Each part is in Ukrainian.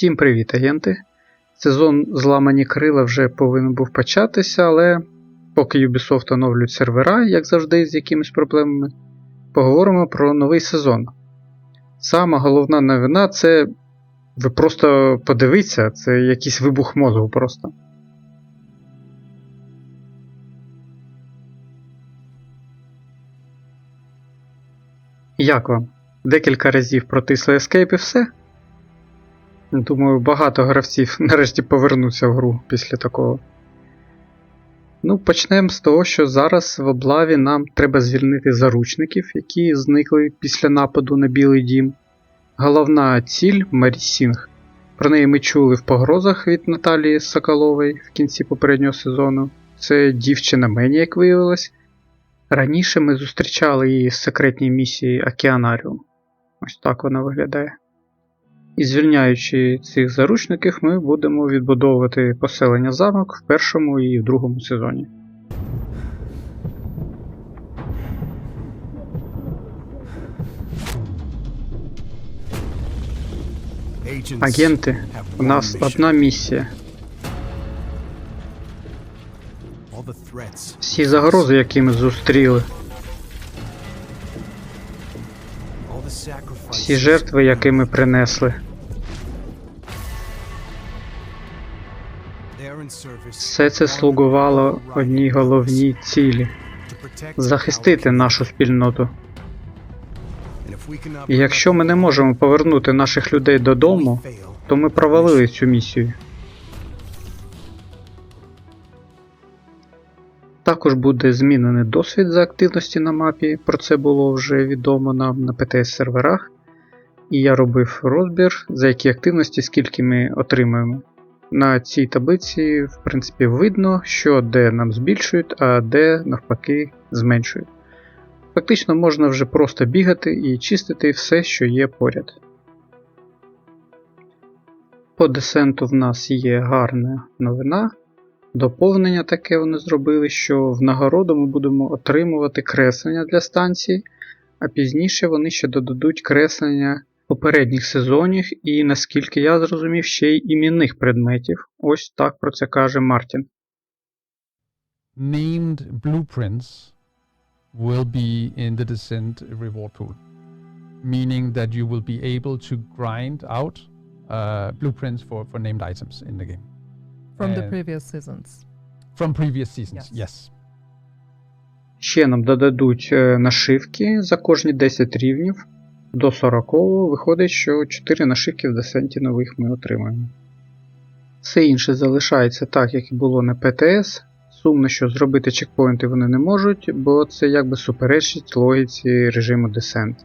Всім привіт, агенти! Сезон зламані крила вже повинен був початися, але поки Ubisoft оновлюють сервера, як завжди, з якимись проблемами, поговоримо про новий сезон. Сама головна новина це. Ви просто подивіться, це якийсь вибух мозку просто. Як вам? Декілька разів протисли Escape і все? Думаю, багато гравців нарешті повернуться в гру після такого. Ну, почнемо з того, що зараз в облаві нам треба звільнити заручників, які зникли після нападу на Білий Дім. Головна ціль Марі Сінг. Про неї ми чули в погрозах від Наталії Соколової в кінці попереднього сезону. Це дівчина Мені, як виявилось. Раніше ми зустрічали її в секретній місії Океанаріум. Ось так вона виглядає. І звільняючи цих заручників, ми будемо відбудовувати поселення замок в першому і в другому сезоні. Агенти, у нас одна місія. Всі загрози, які ми зустріли, всі жертви, які ми принесли, все це слугувало одній головній цілі захистити нашу спільноту. І якщо ми не можемо повернути наших людей додому, то ми провалили цю місію. Також буде змінений досвід за активності на мапі, про це було вже відомо нам на ПТС-серверах. І я робив розбір, за які активності, скільки ми отримуємо. На цій таблиці, в принципі, видно, що де нам збільшують, а де навпаки зменшують. Фактично можна вже просто бігати і чистити все, що є поряд. По десенту в нас є гарна новина. Доповнення таке вони зробили, що в нагороду ми будемо отримувати креслення для станції, а пізніше вони ще додадуть креслення попередніх сезонів і, наскільки я зрозумів, ще й іменних предметів. Ось так про це каже Мартін. named blueprints will be in the descent reward pool, meaning that you will be able to grind out uh, blueprints for, for named items in the game from the Uh, previous seasons. from previous seasons. Yes. Yes. Ще нам додадуть е, нашивки за кожні 10 рівнів. До 40 виходить, що 4 нашивки в десенті нових ми отримаємо. Все інше залишається так, як і було на ПТС. Сумно, що зробити чекпоінти вони не можуть, бо це якби суперечить логіці режиму десент.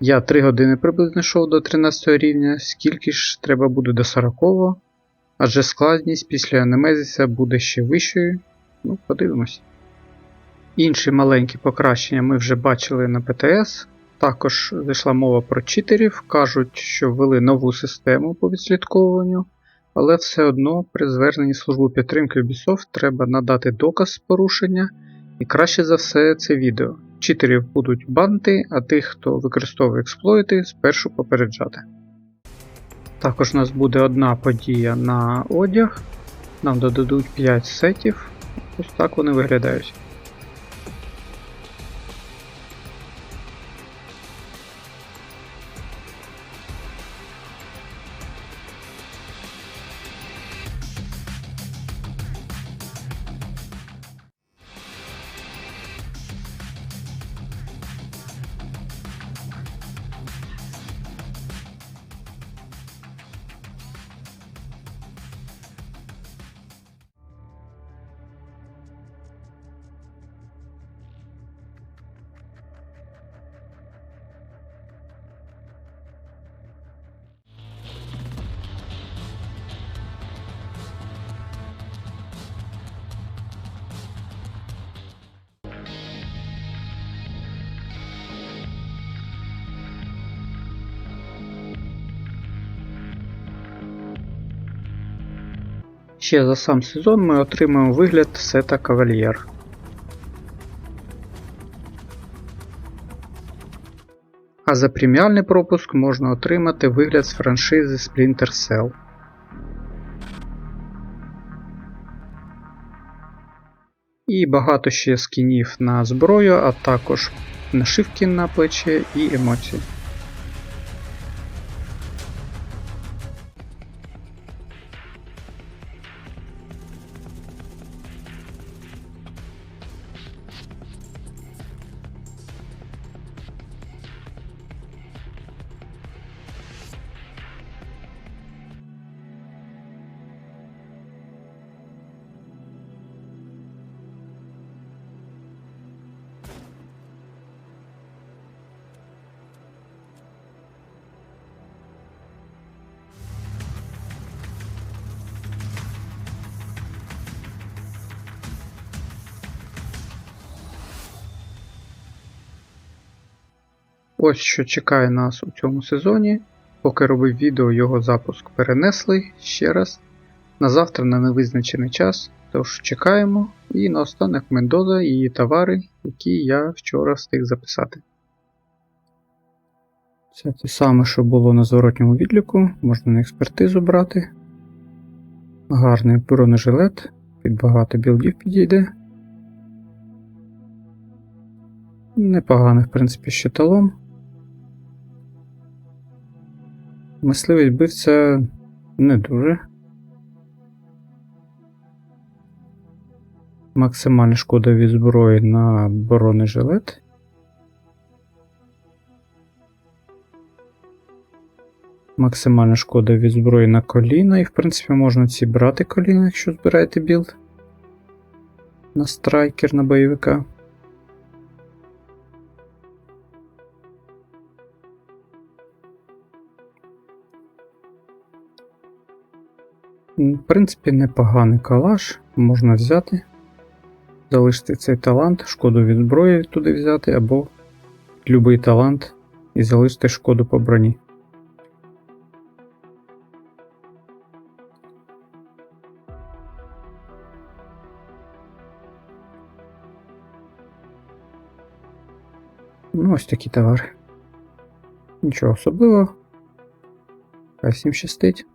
Я 3 години приблизно йшов до 13 рівня, скільки ж треба буде до 40, адже складність після Немезіса буде ще вищою. Ну, подивимось. Інші маленькі покращення ми вже бачили на ПТС. Також зайшла мова про читерів, кажуть, що ввели нову систему по відслідковуванню, але все одно при зверненні в службу підтримки Ubisoft треба надати доказ порушення, і краще за все це відео. Читерів будуть банити, а тих, хто використовує експлойти, спершу попереджати. Також у нас буде одна подія на одяг. Нам додадуть 5 сетів. Ось так вони виглядають. Ще за сам сезон ми отримаємо вигляд сета Кавальєр. А за преміальний пропуск можна отримати вигляд з франшизи Splinter Cell. І багато ще скінів на зброю, а також нашивки на плечі і емоції. Ось що чекає нас у цьому сезоні. Поки робив відео, його запуск перенесли ще раз на завтра на невизначений час. Тож чекаємо. І наостанок Мендоза і її товари, які я вчора встиг записати. Це те саме, що було на зворотньому відліку, можна на експертизу брати. Гарний бронежилет, під багато білдів підійде. Непоганий, в принципі, щиталом. Мисливець бивця не дуже. Максимальна шкода від зброї на бронежилет. Максимальна шкода від зброї на коліна, і в принципі можна ці брати коліна, якщо збираєте білд на страйкер на бойовика. В принципі, непоганий калаш, можна взяти, залишити цей талант, шкоду від зброї туди взяти, або будь-який талант і залишити шкоду по броні. Ну, ось такі товари. Нічого особливого. Хай всім щастить.